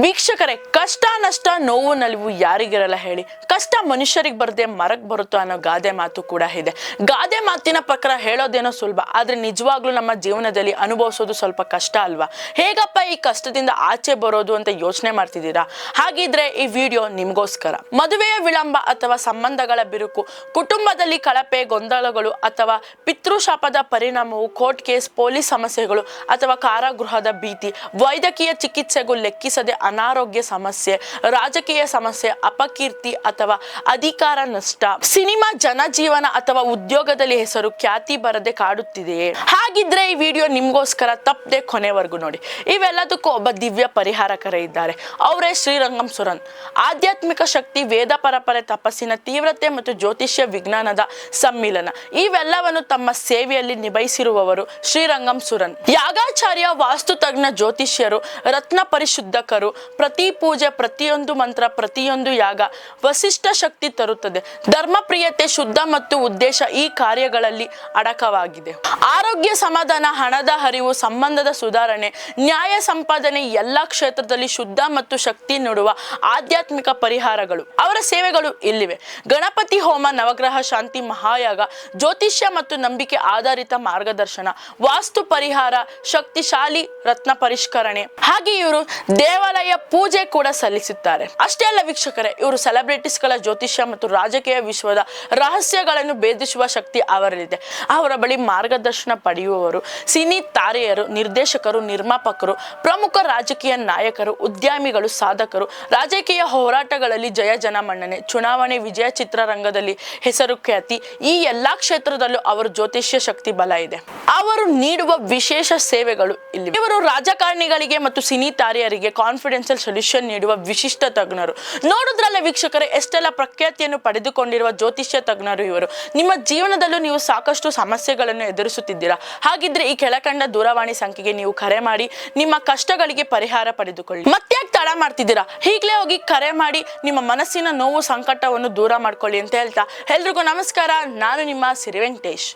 ವೀಕ್ಷಕರೇ, ಕಷ್ಟ, ನಷ್ಟ, ನೋವು, ನಲಿವು ಯಾರಿಗಿರಲ್ಲ ಹೇಳಿ. ಕಷ್ಟ ಮನುಷ್ಯರಿಗೆ ಬರದೆ ಮರಕ್ ಬರುತ್ತೋ ಅನ್ನೋ ಗಾದೆ ಮಾತು ಕೂಡ ಇದೆ. ಗಾದೆ ಮಾತಿನ ಪ್ರಕಾರ ಹೇಳೋದೇನೋ ಸುಲಭ, ಆದ್ರೆ ನಿಜವಾಗ್ಲೂ ನಮ್ಮ ಜೀವನದಲ್ಲಿ ಅನುಭವಿಸೋದು ಸ್ವಲ್ಪ ಕಷ್ಟ ಅಲ್ವಾ? ಹೇಗಪ್ಪ ಈ ಕಷ್ಟದಿಂದ ಆಚೆ ಬರೋದು ಅಂತ ಯೋಚನೆ ಮಾಡ್ತಿದ್ದೀರಾ? ಹಾಗಿದ್ರೆ ಈ ವಿಡಿಯೋ ನಿಮಗೋಸ್ಕರ. ಮದುವೆಯ ವಿಳಂಬ ಅಥವಾ ಸಂಬಂಧಗಳ ಬಿರುಕು, ಕುಟುಂಬದಲ್ಲಿ ಕಳಪೆ, ಗೊಂದಲಗಳು ಅಥವಾ ಪಿತೃಶಾಪದ ಪರಿಣಾಮವು, ಕೋರ್ಟ್ ಕೇಸ್, ಪೊಲೀಸ್ ಸಮಸ್ಯೆಗಳು ಅಥವಾ ಕಾರಾಗೃಹದ ಭೀತಿ, ವೈದ್ಯಕೀಯ ಚಿಕಿತ್ಸೆಗೂ ಲೆಕ್ಕಿಸದೆ ಅನಾರೋಗ್ಯ ಸಮಸ್ಯೆ, ರಾಜಕೀಯ ಸಮಸ್ಯೆ, ಅಪಕೀರ್ತಿ ಅಥವಾ ಅಧಿಕಾರ ನಷ್ಟ, ಸಿನಿಮಾ ಜನಜೀವನ ಅಥವಾ ಉದ್ಯೋಗದಲ್ಲಿ ಹೆಸರು ಖ್ಯಾತಿ ಬರದೆ ಕಾಡುತ್ತಿದೆಯೇ? ಹಾಗಿದ್ರೆ ಈ ವಿಡಿಯೋ ನಿಮ್ಗೋಸ್ಕರ ತಪ್ಪದೆ ಕೊನೆವರೆಗೂ ನೋಡಿ. ಇವೆಲ್ಲದಕ್ಕೂ ಒಬ್ಬ ದಿವ್ಯ ಪರಿಹಾರಕರೇ ಇದ್ದಾರೆ. ಅವರೇ ಶ್ರೀರಂಗಂ ಸುರನ್. ಆಧ್ಯಾತ್ಮಿಕ ಶಕ್ತಿ, ವೇದ ಪರಪರೆ, ತಪಸ್ಸಿನ ತೀವ್ರತೆ ಮತ್ತು ಜ್ಯೋತಿಷ್ಯ ವಿಜ್ಞಾನದ ಸಮ್ಮಿಲನ. ಇವೆಲ್ಲವನ್ನು ತಮ್ಮ ಸೇವೆಯಲ್ಲಿ ನಿಭಾಯಿಸಿರುವವರು ಶ್ರೀರಂಗಂ ಸುರನ್. ಯಾಗಾಚಾರ್ಯ ವಾಸ್ತು ತಜ್ಞ ಜ್ಯೋತಿಷ್ಯರು, ರತ್ನ ಪರಿಶುದ್ಧಕರು ಪ್ರತಿ ಪೂಜೆ, ಪ್ರತಿಯೊಂದು ಮಂತ್ರ, ಪ್ರತಿಯೊಂದು ಯಾಗ ವಸಿಷ್ಠ ಶಕ್ತಿ ತರುತ್ತದೆ. ಧರ್ಮಪ್ರಿಯತೆ, ಶುದ್ಧ ಮತ್ತು ಉದ್ದೇಶ ಈ ಕಾರ್ಯಗಳಲ್ಲಿ ಅಡಕವಾಗಿದೆ. ಆರೋಗ್ಯ ಸಮಾಧಾನ, ಹಣದ ಹರಿವು, ಸಂಬಂಧದ ಸುಧಾರಣೆ, ನ್ಯಾಯ ಸಂಪಾದನೆ ಎಲ್ಲ ಕ್ಷೇತ್ರದಲ್ಲಿ ಶುದ್ಧ ಮತ್ತು ಶಕ್ತಿ ನೋಡುವ ಆಧ್ಯಾತ್ಮಿಕ ಪರಿಹಾರಗಳು. ಅವರ ಸೇವೆಗಳು ಇಲ್ಲಿವೆ. ಗಣಪತಿ ಹೋಮ, ನವಗ್ರಹ, ಶಾಂತಿ, ಮಹಾಯಾಗ, ಜ್ಯೋತಿಷ್ಯ ಮತ್ತು ನಂಬಿಕೆ ಆಧಾರಿತ ಮಾರ್ಗದರ್ಶನ, ವಾಸ್ತು ಪರಿಹಾರ, ಶಕ್ತಿಶಾಲಿ ರತ್ನ ಪರಿಷ್ಕರಣೆ. ಹಾಗೆ ಇವರು ದೇವಾಲಯ ಪೂಜೆ ಕೂಡ ಸಲ್ಲಿಸುತ್ತಾರೆ. ಅಷ್ಟೇ ಅಲ್ಲ ವೀಕ್ಷಕರೇ, ಇವರು ಸೆಲೆಬ್ರಿಟೀಸ್ಗಳ ಜ್ಯೋತಿಷ್ಯ ಮತ್ತು ರಾಜಕೀಯ ವಿಶ್ವದ ರಹಸ್ಯಗಳನ್ನು ಭೇದಿಸುವ ಶಕ್ತಿ ಅವರಲ್ಲಿದೆ. ಅವರ ಬಳಿ ಮಾರ್ಗದರ್ಶನ ಪಡೆಯುವವರು, ಸಿನಿ ತಾರೆಯರು, ನಿರ್ದೇಶಕರು, ನಿರ್ಮಾಪಕರು, ಪ್ರಮುಖ ರಾಜಕೀಯ ನಾಯಕರು, ಉದ್ಯಮಿಗಳು, ಸಾಧಕರು, ರಾಜಕೀಯ ಹೋರಾಟಗಳಲ್ಲಿ ಜಯ ಜನಮನ್ನಣೆ, ಚುನಾವಣೆ ವಿಜಯ ಚಿತ್ರರಂಗದಲ್ಲಿ ಹೆಸರು ಖ್ಯಾತಿ, ಈ ಎಲ್ಲಾ ಕ್ಷೇತ್ರದಲ್ಲೂ ಅವರು ಜ್ಯೋತಿಷ್ಯ ಶಕ್ತಿ ಬಲ ಇದೆ. ಅವರು ನೀಡುವ ವಿಶೇಷ ಸೇವೆಗಳು ಇಲ್ಲಿ ಇವರು ರಾಜಕಾರಣಿಗಳಿಗೆ ಮತ್ತು ಸಿನಿ ತಾರೆಯರಿಗೆ ಕಾನ್ಫಿಡೆನ್ಷಿಯಲ್ ಸೊಲ್ಯೂಷನ್ ನೀಡುವ ವಿಶಿಷ್ಟ ತಜ್ಞರು. ನೋಡಿದ್ರಲ್ಲ ವೀಕ್ಷಕರೇ, ಎಷ್ಟೆಲ್ಲ ಪ್ರಖ್ಯಾತಿಯನ್ನು ಪಡೆದುಕೊಂಡಿರುವ ಜ್ಯೋತಿಷ್ಯ ತಜ್ಞರು ಇವರು. ನಿಮ್ಮ ಜೀವನದಲ್ಲೂ ನೀವು ಸಾಕಷ್ಟು ಸಮಸ್ಯೆಗಳನ್ನು ಎದುರಿಸುತ್ತಿದ್ದೀರಾ? ಹಾಗಿದ್ರೆ ಈ ಕೆಳಕಂಡ ದೂರವಾಣಿ ಸಂಖ್ಯೆಗೆ ನೀವು ಕರೆ ಮಾಡಿ, ನಿಮ್ಮ ಕಷ್ಟಗಳಿಗೆ ಪರಿಹಾರ ಪಡೆದುಕೊಳ್ಳಿ. ಮತ್ತ್ಯಾಕ್ ತಡ ಮಾಡ್ತಿದ್ದೀರಾ? ಈಗಲೇ ಹೋಗಿ ಕರೆ ಮಾಡಿ, ನಿಮ್ಮ ಮನಸ್ಸಿನ ನೋವು ಸಂಕಟವನ್ನು ದೂರ ಮಾಡ್ಕೊಳ್ಳಿ ಅಂತ ಹೇಳ್ತಾ ಎಲ್ರಿಗೂ ನಮಸ್ಕಾರ. ನಾನು ನಿಮ್ಮ ಸಿರಿ ವೆಂಕಟೇಶ್